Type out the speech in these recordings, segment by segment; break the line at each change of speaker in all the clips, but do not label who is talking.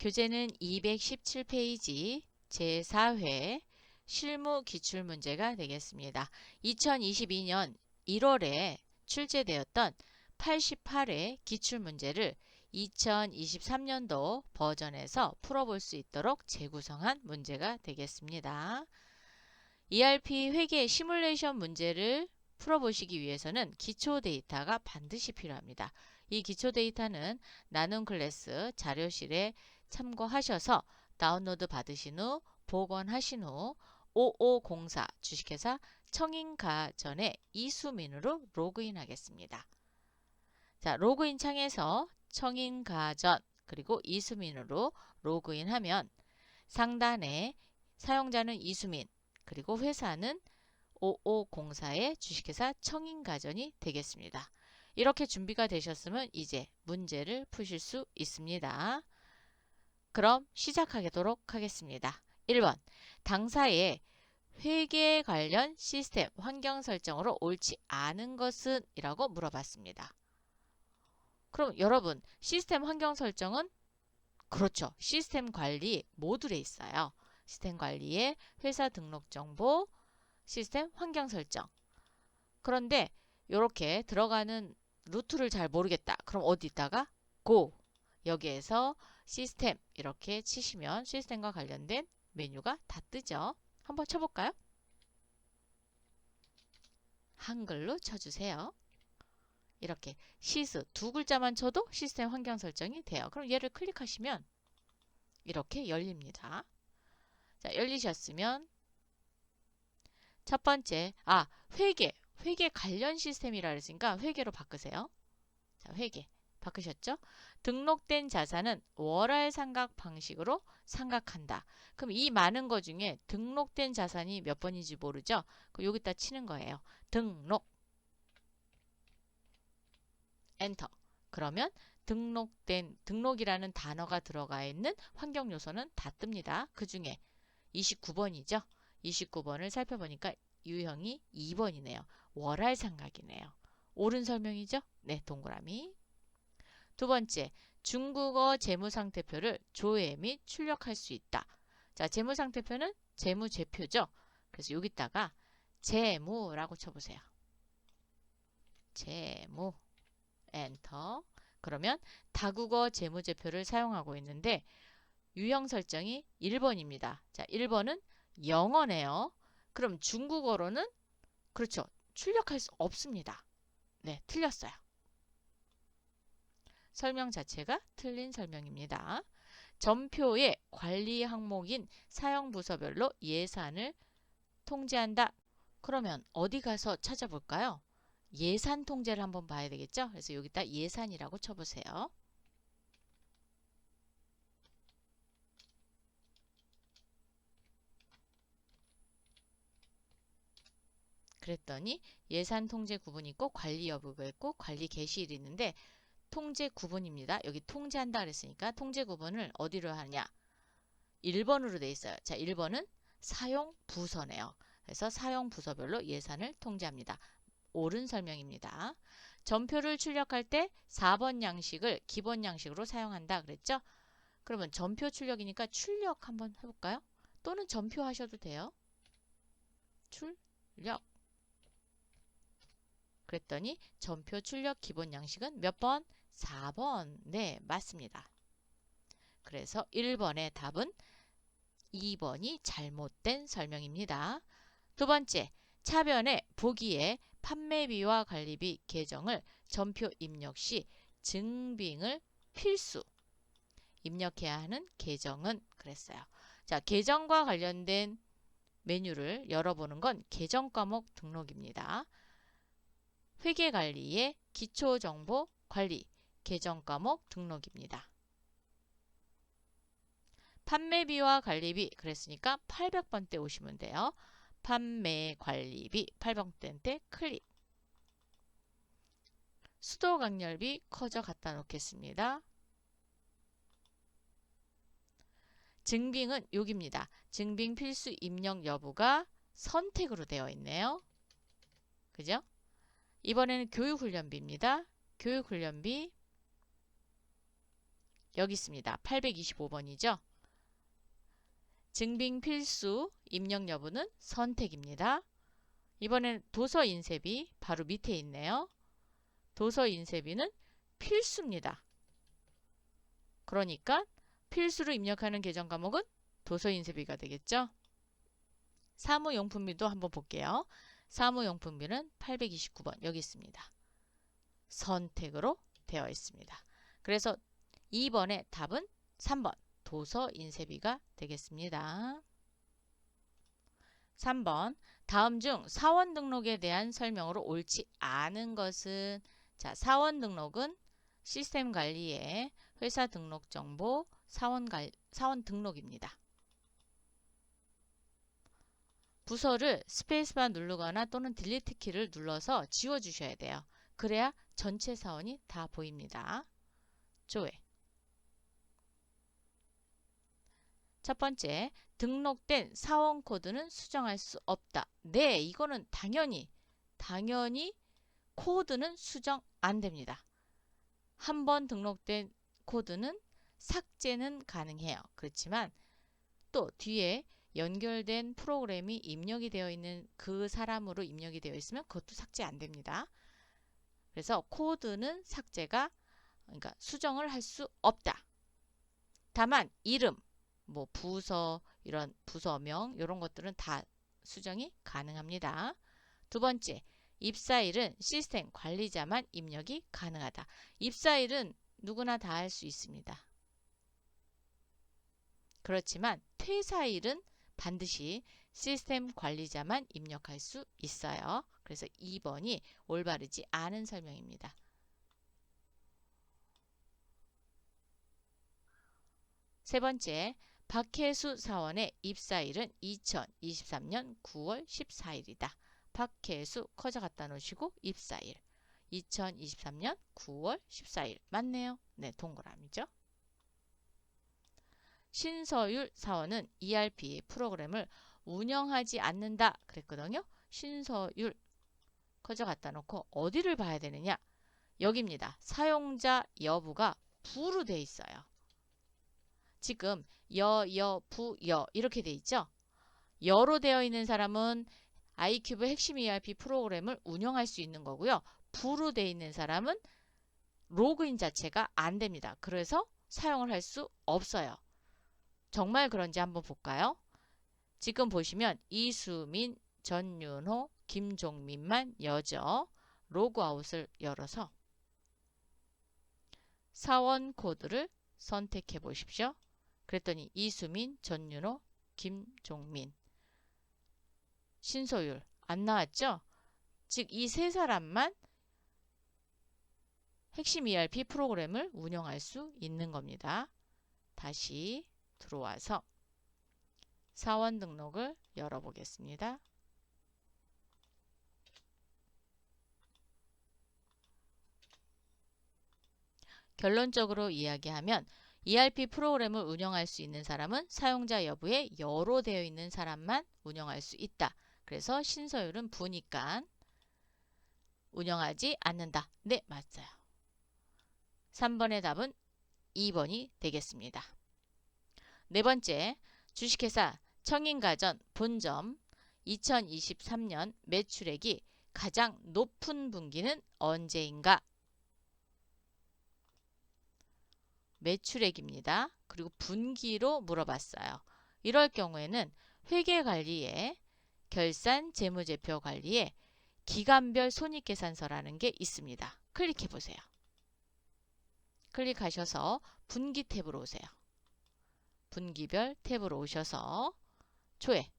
교재는 217페이지 제4회 실무 기출 문제가 되겠습니다. 2022년 1월에 출제되었던 88회 기출 문제를 2023년도 버전에서 풀어볼 수 있도록 재구성한 문제가 되겠습니다. ERP 회계 시뮬레이션 문제를 풀어보시기 위해서는 기초 데이터가 반드시 필요합니다. 이 기초 데이터는 나눔 클래스 자료실에 참고하셔서 다운로드 받으신 후 복원하신 후 5504 주식회사 청인가전에 이수민으로 로그인 하겠습니다. 자, 로그인 창에서 청인가전 그리고 이수민으로 로그인하면 상단에 사용자는 이수민 그리고 회사는 5504의 주식회사 청인가전이 되겠습니다. 이렇게 준비가 되셨으면 이제 문제를 푸실 수 있습니다. 그럼 시작하도록 하겠습니다. 1번 당사의 회계 관련 시스템 환경 설정으로 옳지 않은 것은? 이라고 물어봤습니다. 그럼 여러분 시스템 환경 설정은 그렇죠. 시스템 관리 모듈에 있어요. 시스템 관리에 회사 등록 정보, 시스템 환경 설정. 그런데 이렇게 들어가는 루트를 잘 모르겠다. 그럼 어디다가 go 여기에서 시스템 이렇게 치시면 시스템과 관련된 메뉴가 다 뜨죠. 한번 쳐볼까요? 한글로 쳐주세요. 이렇게 시스 두 글자만 쳐도 시스템 환경 설정이 돼요. 그럼 얘를 클릭하시면 이렇게 열립니다. 자, 열리셨으면 첫 번째, 아, 회계, 회계 관련 시스템이라 그랬으니까 회계로 바꾸세요. 자, 회계. 바꾸셨죠? 등록된 자산은 월할 상각 방식으로 상각한다. 그럼 이 많은 것 중에 등록된 자산이 몇 번인지 모르죠? 여기다 치는 거예요. 등록. 엔터. 그러면 등록된 등록이라는 단어가 들어가 있는 환경 요소는 다 뜹니다. 그 중에 29번이죠. 29번을 살펴보니까 유형이 2번이네요. 월할 상각이네요. 옳은 설명이죠? 네, 동그라미. 두 번째, 중국어 재무상태표를 조회 및 출력할 수 있다. 자, 재무상태표는 재무제표죠. 그래서 여기다가 재무라고 쳐보세요. 재무, 엔터. 그러면 다국어 재무제표를 사용하고 있는데 유형 설정이 1번입니다. 자, 1번은 영어네요. 그럼 중국어로는 그렇죠. 출력할 수 없습니다. 네, 틀렸어요. 설명 자체가 틀린 설명입니다. 전표의 관리 항목인 사용 부서별로 예산을 통제한다. 그러면 어디 가서 찾아볼까요? 예산 통제를 한번 봐야 되겠죠? 그래서 여기다 예산이라고 쳐보세요. 그랬더니 예산 통제 구분이 있고 관리 여부가 있고 관리 개시일이 있는데 통제 구분입니다. 여기 통제한다 그랬으니까 통제 구분을 어디로 하냐? 1번으로 돼 있어요. 자, 1번은 사용 부서네요. 그래서 사용 부서별로 예산을 통제합니다. 옳은 설명입니다. 전표를 출력할 때 4번 양식을 기본 양식으로 사용한다 그랬죠? 그러면 전표 출력이니까 출력 한번 해볼까요? 또는 전표 하셔도 돼요. 출력. 그랬더니 전표 출력 기본 양식은 몇 번? 4번. 네, 맞습니다. 그래서 1번의 답은 2번이 잘못된 설명입니다. 두 번째, 차변에 보기에 판매비와 관리비 계정을 전표 입력 시 증빙을 필수 입력해야 하는 계정은 그랬어요. 자, 계정과 관련된 메뉴를 열어보는 건 계정 과목 등록입니다. 회계관리의 기초정보 관리 계정 과목 등록입니다. 판매비와 관리비 그랬으니까 800번대 오시면 돼요. 판매 관리비 800번대 때 클릭. 수도 강렬비 커져 갖다 놓겠습니다. 증빙은 여기입니다. 증빙 필수 입력 여부가 선택으로 되어 있네요. 그죠? 이번에는 교육훈련비입니다. 교육훈련비 여기 있습니다. 825번이죠. 증빙 필수 입력 여부는 선택입니다. 이번엔 도서 인쇄비 바로 밑에 있네요. 도서 인쇄비는 필수입니다. 그러니까 필수로 입력하는 계정 과목은 도서 인쇄비가 되겠죠. 사무용품비도 한번 볼게요. 사무용품비는 829번 여기 있습니다. 선택으로 되어 있습니다. 그래서 2번의 답은 3번 도서 인쇄비가 되겠습니다. 3번 다음 중 사원 등록에 대한 설명으로 옳지 않은 것은 자 사원 등록은 시스템 관리의 회사 등록 정보 사원, 관, 사원 등록입니다. 부서를 스페이스바 누르거나 또는 딜리트 키를 눌러서 지워주셔야 돼요. 그래야 전체 사원이 다 보입니다. 조회 첫 번째, 등록된 사원 코드는 수정할 수 없다. 네, 이거는 당연히, 당연히 코드는 수정 안 됩니다. 한 번 등록된 코드는 삭제는 가능해요. 그렇지만 또 뒤에 연결된 프로그램이 입력이 되어 있는 그 사람으로 입력이 되어 있으면 그것도 삭제 안 됩니다. 그래서 코드는 삭제가 그러니까 수정을 할 수 없다. 다만 이름, 뭐 부서 이런 부서명 이런 것들은 다 수정이 가능합니다. 두 번째, 입사일은 시스템 관리자만 입력이 가능하다. 입사일은 누구나 다 할 수 있습니다. 그렇지만 퇴사일은 반드시 시스템 관리자만 입력할 수 있어요. 그래서 2번이 올바르지 않은 설명입니다. 세 번째, 박혜수 사원의 입사일은 2023년 9월 14일이다. 박혜수 커져 갖다 놓으시고 입사일 2023년 9월 14일 맞네요. 네, 동그라미죠. 신서율 사원은 ERP 프로그램을 운영하지 않는다 그랬거든요. 신서율 커져 갖다 놓고 어디를 봐야 되느냐? 여기입니다. 사용자 여부가 부로 돼 있어요. 지금 여, 여, 부, 여 이렇게 돼 있죠. 여로 되어 있는 사람은 아이큐브 핵심 ERP 프로그램을 운영할 수 있는 거고요. 부로 되어 있는 사람은 로그인 자체가 안 됩니다. 그래서 사용을 할 수 없어요. 정말 그런지 한번 볼까요? 지금 보시면 이수민, 전윤호, 김종민만 여죠. 로그아웃을 열어서 사원 코드를 선택해 보십시오. 그랬더니 이수민, 전윤호, 김종민 신소율 안 나왔죠? 즉 이 세 사람만 핵심 ERP 프로그램을 운영할 수 있는 겁니다. 다시 들어와서 사원 등록을 열어보겠습니다. 결론적으로 이야기하면 ERP 프로그램을 운영할 수 있는 사람은 사용자 여부에 여로 되어 있는 사람만 운영할 수 있다. 그래서 신서율은 부니까 운영하지 않는다. 네, 맞아요. 3번의 답은 2번이 되겠습니다. 네 번째, 주식회사 청인가전 본점 2023년 매출액이 가장 높은 분기는 언제인가? 매출액입니다. 그리고 분기로 물어봤어요. 이럴 경우에는 회계관리에 결산 재무제표 관리에 기간별 손익계산서라는 게 있습니다. 클릭해 보세요. 클릭하셔서 분기 탭으로 오세요. 분기별 탭으로 오셔서 초회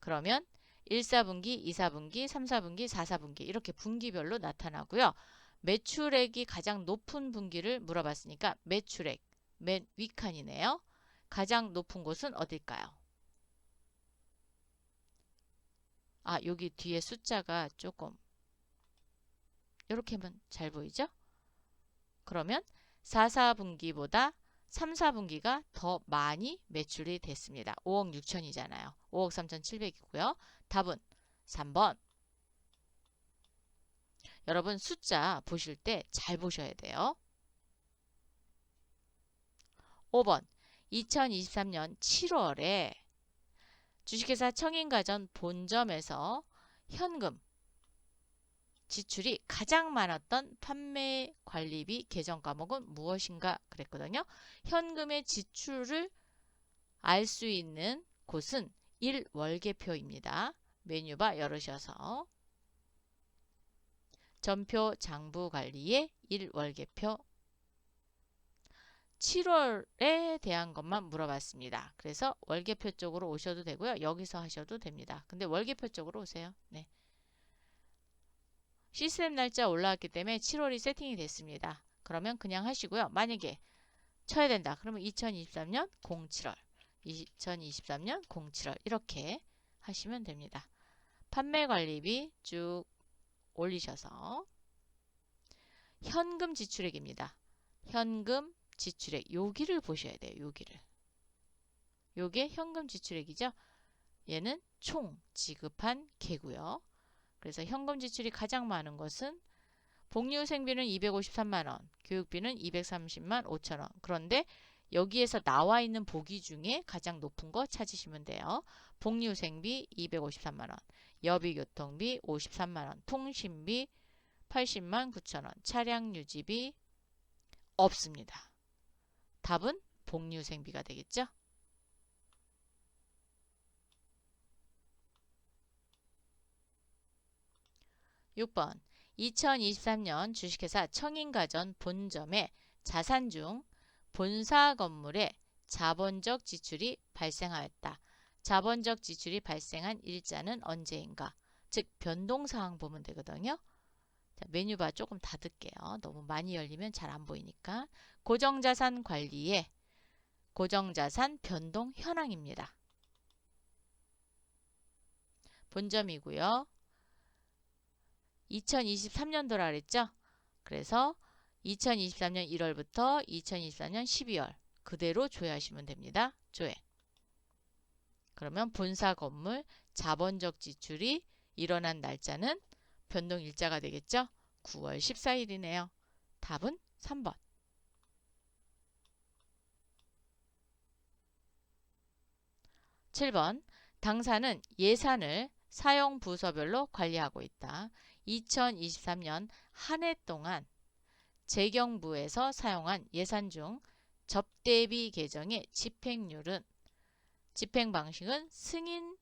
그러면 1, 4분기, 2, 4분기, 3, 4분기, 4, 4분기 이렇게 분기별로 나타나고요. 매출액이 가장 높은 분기를 물어봤으니까 매출액 맨 위칸이네요. 가장 높은 곳은 어딜까요? 아 여기 뒤에 숫자가 조금 이렇게 하면 잘 보이죠? 그러면 4, 4분기보다 3, 4분기가 더 많이 매출이 됐습니다. 5억 6천이잖아요. 5억 3천 7백이고요 답은 3번 여러분 숫자 보실 때 잘 보셔야 돼요. 5번 2023년 7월에 주식회사 청인가전 본점에서 현금 지출이 가장 많았던 판매 관리비 계정 과목은 무엇인가 그랬거든요. 현금의 지출을 알 수 있는 곳은 1월계표입니다. 메뉴바 열으셔서 전표 장부 관리의 1월계표 7월에 대한 것만 물어봤습니다. 그래서 월계표 쪽으로 오셔도 되고요. 여기서 하셔도 됩니다. 근데 월계표 쪽으로 오세요. 네. 시스템 날짜 올라왔기 때문에 7월이 세팅이 됐습니다. 그러면 그냥 하시고요. 만약에 쳐야 된다. 그러면 2023년 07월, 2023년 07월 이렇게 하시면 됩니다. 판매 관리비 쭉 올리셔서 현금 지출액입니다. 현금 지출액 여기를 보셔야 돼요. 여기를. 요게 현금 지출액이죠. 얘는 총 지급한 개고요. 그래서 현금 지출이 가장 많은 것은 복리후생비는 253만 원, 교육비는 230만 5천 원. 그런데 여기에서 나와 있는 보기 중에 가장 높은 거 찾으시면 돼요. 복리후생비 253만 원, 여비교통비 53만원, 통신비 80만 9천원, 차량 유지비 없습니다. 답은 복리후생비가 되겠죠? (6번) 2023년 주식회사 청인가전 본점의 자산 중 본사 건물에 자본적 지출이 발생하였다. 자본적 지출이 발생한 일자는 언제인가? 즉 변동사항 보면 되거든요. 자, 메뉴바 조금 닫을게요. 너무 많이 열리면 잘 안 보이니까. 고정자산 관리의 고정자산 변동 현황입니다. 본점이고요. 2023년도라 그랬죠? 그래서 2023년 1월부터 2024년 12월 그대로 조회하시면 됩니다. 조회. 그러면 본사 건물 자본적 지출이 일어난 날짜는 변동 일자가 되겠죠? 9월 14일이네요. 답은 3번. 7번 당사는 예산을 사용 부서별로 관리하고 있다. 2023년 한 해 동안 재경부에서 사용한 예산 중 접대비 계정의 집행률은 집행 방식은 승인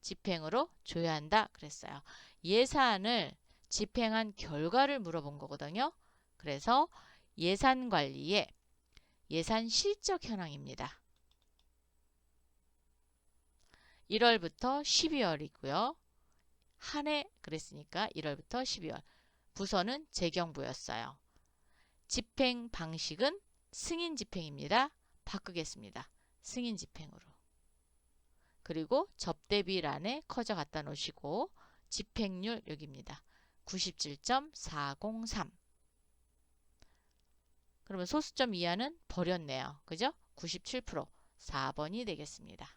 집행으로 조회한다 그랬어요. 예산을 집행한 결과를 물어본 거거든요. 그래서 예산 관리의 예산 실적 현황입니다. 1월부터 12월이고요. 한 해 그랬으니까 1월부터 12월. 부서는 재경부였어요. 집행 방식은 승인 집행입니다. 바꾸겠습니다. 승인 집행으로. 그리고 접대비란에 커져 갖다 놓으시고 집행률 여기입니다. 97.403 그러면 소수점 이하는 버렸네요. 그죠? 97% 4번이 되겠습니다.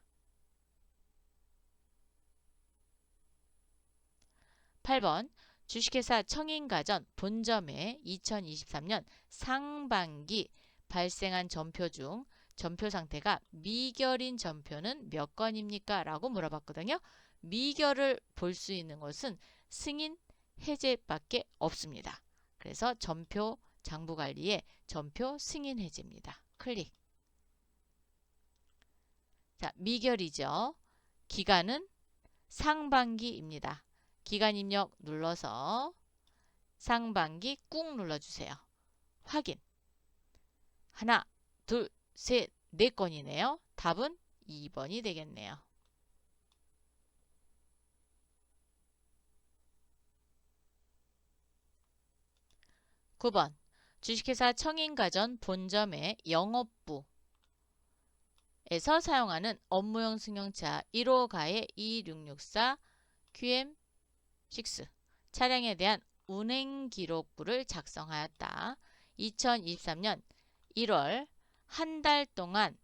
8번 주식회사 청인가전 본점에 2023년 상반기 발생한 전표 중 전표 상태가 미결인 전표는 몇 건입니까? 라고 물어봤거든요. 미결을 볼 수 있는 것은 승인 해제밖에 없습니다. 그래서 전표 장부 관리의 전표 승인 해제입니다. 클릭. 자, 미결이죠. 기간은 상반기입니다. 기간 입력 눌러서 상반기 꾹 눌러주세요. 확인. 하나, 둘, 셋, 네 건이네요. 답은 2번이 되겠네요. 9번 주식회사 청인가전 본점의 영업부 에서 사용하는 업무용 승용차 1호 가의 2664 QM6 차량에 대한 운행 기록부를 작성하였다. 2023년 1월 한 달 동안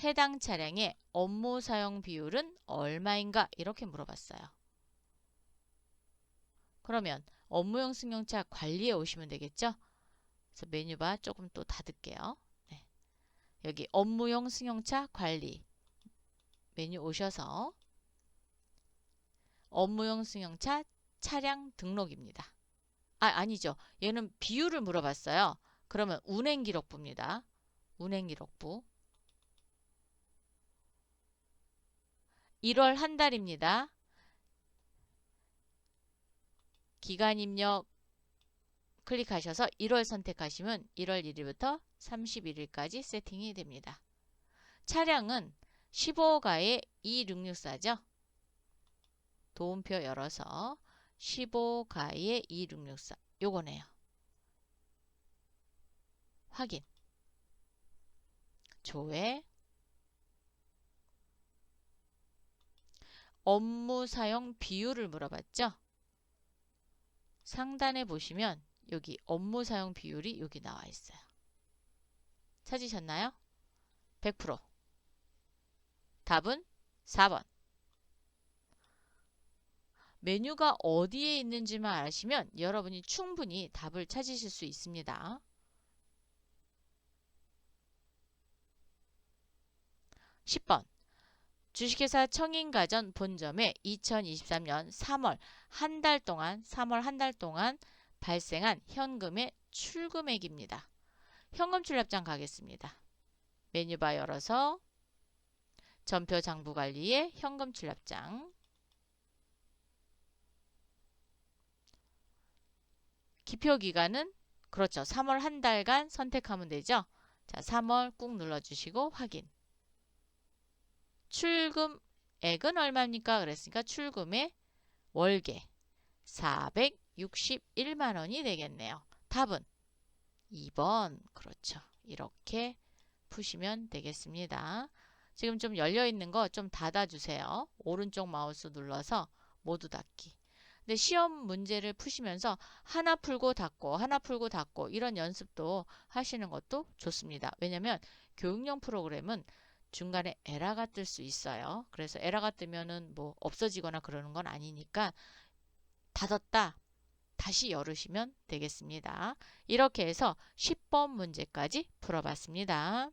해당 차량의 업무 사용 비율은 얼마인가 이렇게 물어봤어요. 그러면 업무용 승용차 관리에 오시면 되겠죠? 그래서 메뉴바 조금 또 닫을게요. 네. 여기 업무용 승용차 관리 메뉴 오셔서 업무용 승용차 차량 등록입니다. 아, 아니죠. 얘는 비율을 물어봤어요. 그러면 운행 기록부입니다. 운행 기록부. 1월 한 달입니다. 기간 입력 클릭하셔서 1월 선택하시면 1월 1일부터 31일까지 세팅이 됩니다. 차량은 15가의 2664죠. 도움표 열어서 15가의 2664 요거네요. 확인. 조회. 업무 사용 비율을 물어봤죠. 상단에 보시면 여기 업무 사용 비율이 여기 나와 있어요. 찾으셨나요? 100%. 답은 4번. 메뉴가 어디에 있는지만 아시면 여러분이 충분히 답을 찾으실 수 있습니다. 10번. 주식회사 청인가전 본점에 2023년 3월 한 달 동안 3월 한 달 동안 발생한 현금의 출금액입니다. 현금 출납장 가겠습니다. 메뉴바 열어서 전표 장부 관리에 현금 출납장 기표 기간은 그렇죠. 3월 한 달간 선택하면 되죠. 자, 3월 꾹 눌러주시고 확인. 출금액은 얼마입니까? 그랬으니까 출금의 월계 461만 원이 되겠네요. 답은 2번. 그렇죠. 이렇게 푸시면 되겠습니다. 지금 좀 열려 있는 거 좀 닫아 주세요. 오른쪽 마우스 눌러서 모두 닫기. 근데 시험 문제를 푸시면서 하나 풀고 닫고 하나 풀고 닫고 이런 연습도 하시는 것도 좋습니다. 왜냐면 교육용 프로그램은 중간에 에러가 뜰 수 있어요. 그래서 에러가 뜨면은 뭐 없어지거나 그러는 건 아니니까 닫았다. 다시 열으시면 되겠습니다. 이렇게 해서 10번 문제까지 풀어봤습니다.